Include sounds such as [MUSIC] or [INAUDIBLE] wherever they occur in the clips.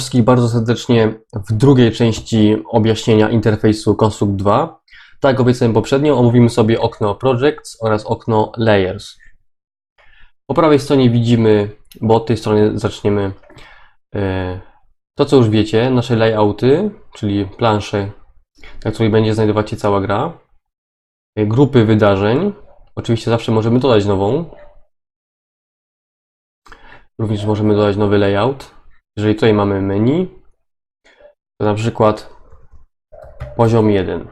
wszystkich bardzo serdecznie w drugiej części objaśnienia interfejsu Construct 2. Tak jak obiecałem poprzednio, omówimy sobie okno Projects oraz okno Layers. Po prawej stronie widzimy, bo od tej strony zaczniemy e, to, co już wiecie, nasze layouty, czyli plansze, na której będzie znajdować się cała gra, e, grupy wydarzeń. Oczywiście zawsze możemy dodać nową. Również możemy dodać nowy layout. Jeżeli tutaj mamy menu, to na przykład poziom 1.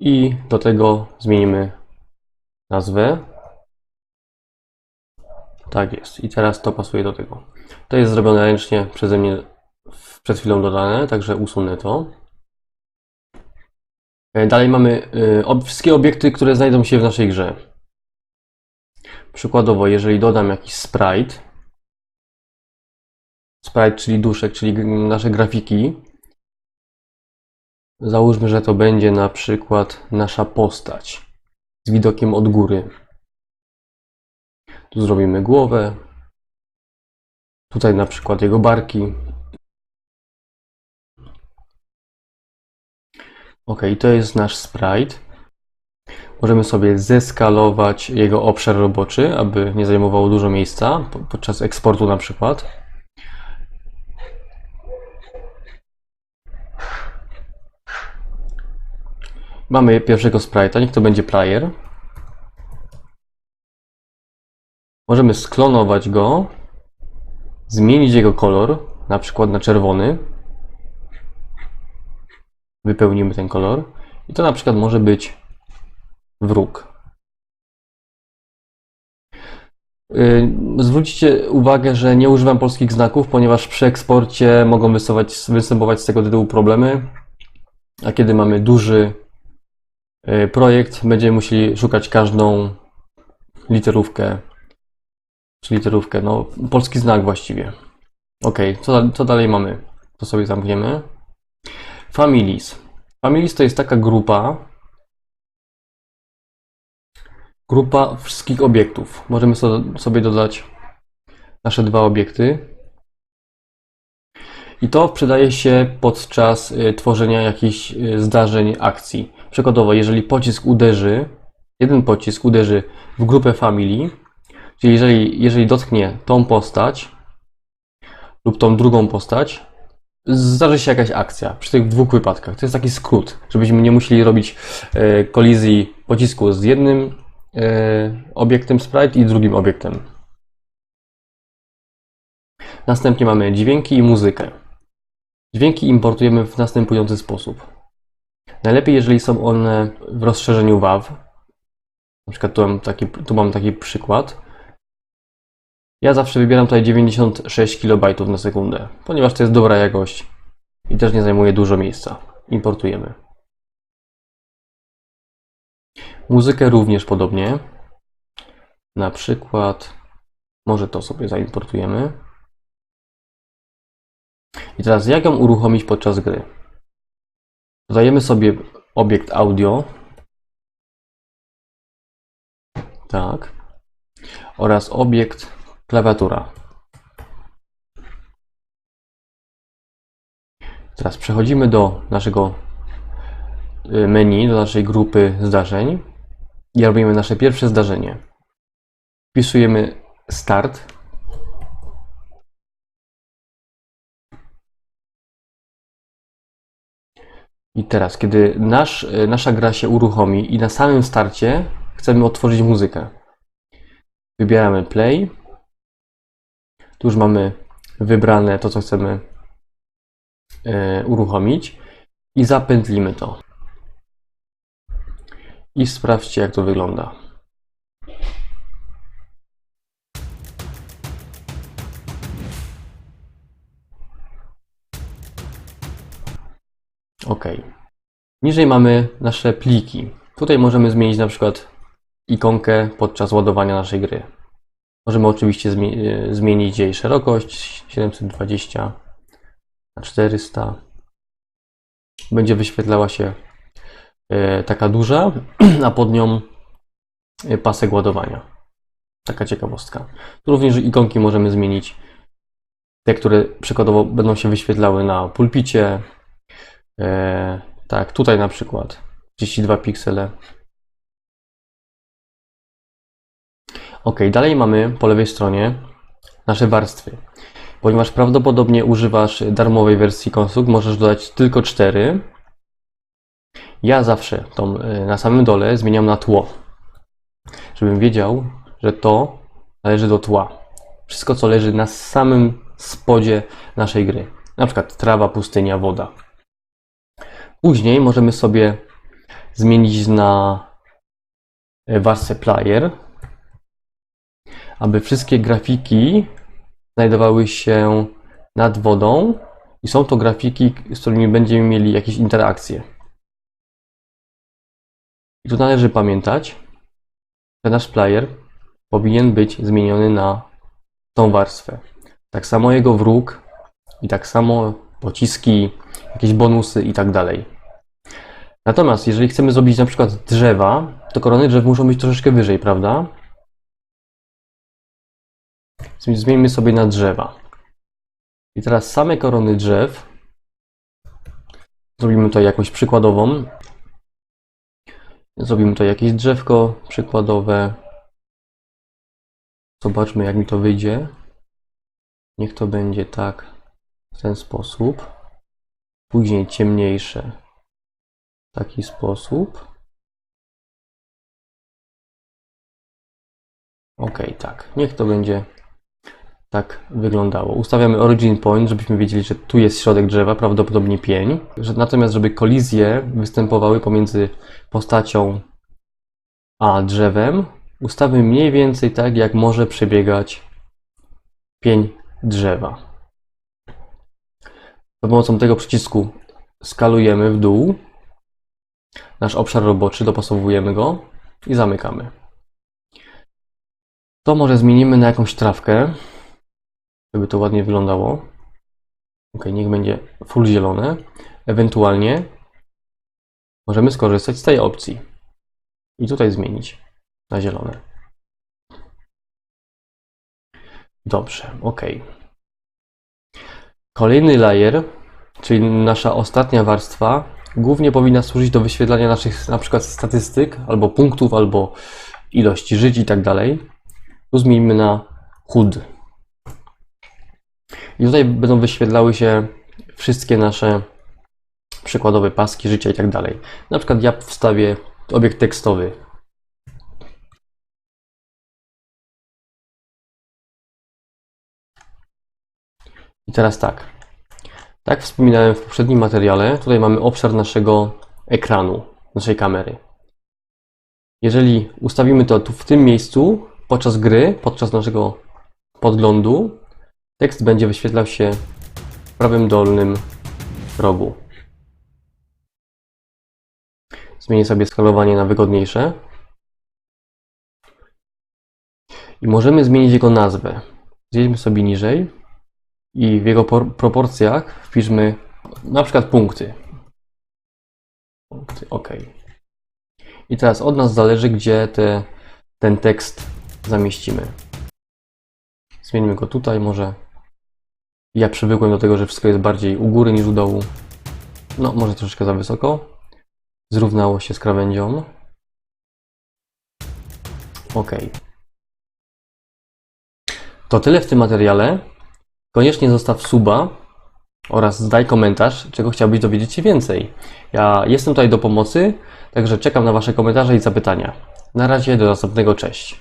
I do tego zmienimy nazwę. Tak jest. I teraz to pasuje do tego. To jest zrobione ręcznie przeze mnie przed chwilą dodane, także usunę to. E, Dalej mamy y, wszystkie obiekty, które znajdą się w naszej grze. Przykładowo, jeżeli dodam jakiś sprite, sprite, czyli duszek, czyli nasze grafiki, załóżmy, że to będzie na przykład nasza postać z widokiem od góry. Tu zrobimy głowę, tutaj na przykład jego barki. Ok, to jest nasz sprite. Możemy sobie zeskalować jego obszar roboczy, aby nie zajmowało dużo miejsca po- podczas eksportu na przykład. Mamy pierwszego sprite'a, niech to będzie player. Możemy sklonować go, zmienić jego kolor, na przykład na czerwony. Wypełnimy ten kolor. I to na przykład może być wróg. Yy, Zwróćcie uwagę, że nie używam polskich znaków, ponieważ przy eksporcie mogą występować, występować z tego tytułu problemy. A kiedy mamy duży projekt, będziemy musieli szukać każdą literówkę, czy literówkę, no polski znak właściwie. Ok, co, co dalej mamy? To sobie zamkniemy. Families. Families to jest taka grupa, grupa wszystkich obiektów. Możemy so- sobie dodać nasze dwa obiekty. I to przydaje się podczas y, tworzenia jakichś y, zdarzeń, akcji. Przykładowo, jeżeli pocisk uderzy, jeden pocisk uderzy w grupę family, czyli jeżeli, jeżeli dotknie tą postać lub tą drugą postać, zdarzy się jakaś akcja przy tych dwóch wypadkach. To jest taki skrót, żebyśmy nie musieli robić e, kolizji pocisku z jednym obiektem sprite i drugim obiektem. Następnie mamy dźwięki i muzykę. Dźwięki importujemy w następujący sposób. Najlepiej, jeżeli są one w rozszerzeniu WAV. Na przykład tu mam taki, tu mam taki przykład. Ja zawsze wybieram tutaj 96 KB na sekundę, ponieważ to jest dobra jakość i też nie zajmuje dużo miejsca. Importujemy. Muzykę również podobnie. Na przykład, może to sobie zaimportujemy. I teraz jak ją uruchomić podczas gry? Dodajemy sobie obiekt audio. Tak. Oraz obiekt klawiatura. Teraz przechodzimy do naszego y, menu, do naszej grupy zdarzeń i robimy nasze pierwsze zdarzenie. Wpisujemy start. I teraz, kiedy nasz, y, nasza gra się uruchomi i na samym starcie chcemy otworzyć muzykę. Wybieramy play. Tu już mamy wybrane to, co chcemy e, uruchomić i zapętlimy to. I sprawdźcie, jak to wygląda. OK. Niżej mamy nasze pliki. Tutaj możemy zmienić na przykład ikonkę podczas ładowania naszej gry. Możemy oczywiście e, zmienić jej szerokość 720 na 400. Będzie wyświetlała się e, taka duża, [CLEARS THROAT] a pod nią e, pasek ładowania. Taka ciekawostka. Tu również ikonki możemy zmienić te, które przykładowo będą się wyświetlały na pulpicie. E, tak, tutaj na przykład 32 piksele. Ok, dalej mamy po lewej stronie nasze warstwy. Ponieważ prawdopodobnie używasz darmowej wersji Konsuk, możesz dodać tylko 4. Ja zawsze tą y, na samym dole zmieniam na tło, żebym wiedział, że to należy do tła. Wszystko, co leży na samym spodzie naszej gry. Na przykład trawa, pustynia, woda. Później możemy sobie zmienić na y, warstwę player, aby wszystkie grafiki znajdowały się nad wodą i są to grafiki, z którymi będziemy mieli jakieś interakcje. I tu należy pamiętać, że nasz player powinien być zmieniony na tą warstwę. Tak samo jego wróg i tak samo pociski, jakieś bonusy i tak dalej. Natomiast jeżeli chcemy zrobić na przykład drzewa, to korony drzew muszą być troszeczkę wyżej, prawda? Zmieńmy sobie na drzewa. I teraz same korony drzew. Zrobimy tutaj jakąś przykładową. Zrobimy tutaj jakieś drzewko przykładowe. Zobaczmy, jak mi to wyjdzie. Niech to będzie tak, w ten sposób. Później ciemniejsze. W taki sposób. Ok, tak. Niech to będzie tak wyglądało. Ustawiamy origin point, żebyśmy wiedzieli, że tu jest środek drzewa, prawdopodobnie pień. Natomiast, żeby kolizje występowały pomiędzy postacią a drzewem, ustawmy mniej więcej tak, jak może przebiegać pień drzewa. Pomocą tego przycisku skalujemy w dół nasz obszar roboczy, dopasowujemy go i zamykamy. To może zmienimy na jakąś trawkę żeby to ładnie wyglądało. Ok, niech będzie full zielone. Ewentualnie możemy skorzystać z tej opcji i tutaj zmienić na zielone. Dobrze, ok. Kolejny layer, czyli nasza ostatnia warstwa, głównie powinna służyć do wyświetlania naszych na przykład statystyk, albo punktów, albo ilości żyć i tak dalej. Tu zmieńmy na HUD. I tutaj będą wyświetlały się wszystkie nasze przykładowe paski życia i tak dalej. Na przykład ja wstawię obiekt tekstowy. I teraz tak. Tak wspominałem w poprzednim materiale, tutaj mamy obszar naszego ekranu, naszej kamery. Jeżeli ustawimy to tu w tym miejscu podczas gry, podczas naszego podglądu, Tekst będzie wyświetlał się w prawym dolnym rogu. Zmienię sobie skalowanie na wygodniejsze. I możemy zmienić jego nazwę. Zjedźmy sobie niżej i w jego proporcjach wpiszmy na przykład punkty. Punkty, OK. I teraz od nas zależy, gdzie te, ten tekst zamieścimy. Zmieńmy go tutaj może ja przywykłem do tego, że wszystko jest bardziej u góry niż u dołu. No, może troszeczkę za wysoko. Zrównało się z krawędzią. Ok. To tyle w tym materiale. Koniecznie zostaw suba oraz zdaj komentarz, czego chciałbyś dowiedzieć się więcej. Ja jestem tutaj do pomocy, także czekam na Wasze komentarze i zapytania. Na razie, do następnego, cześć.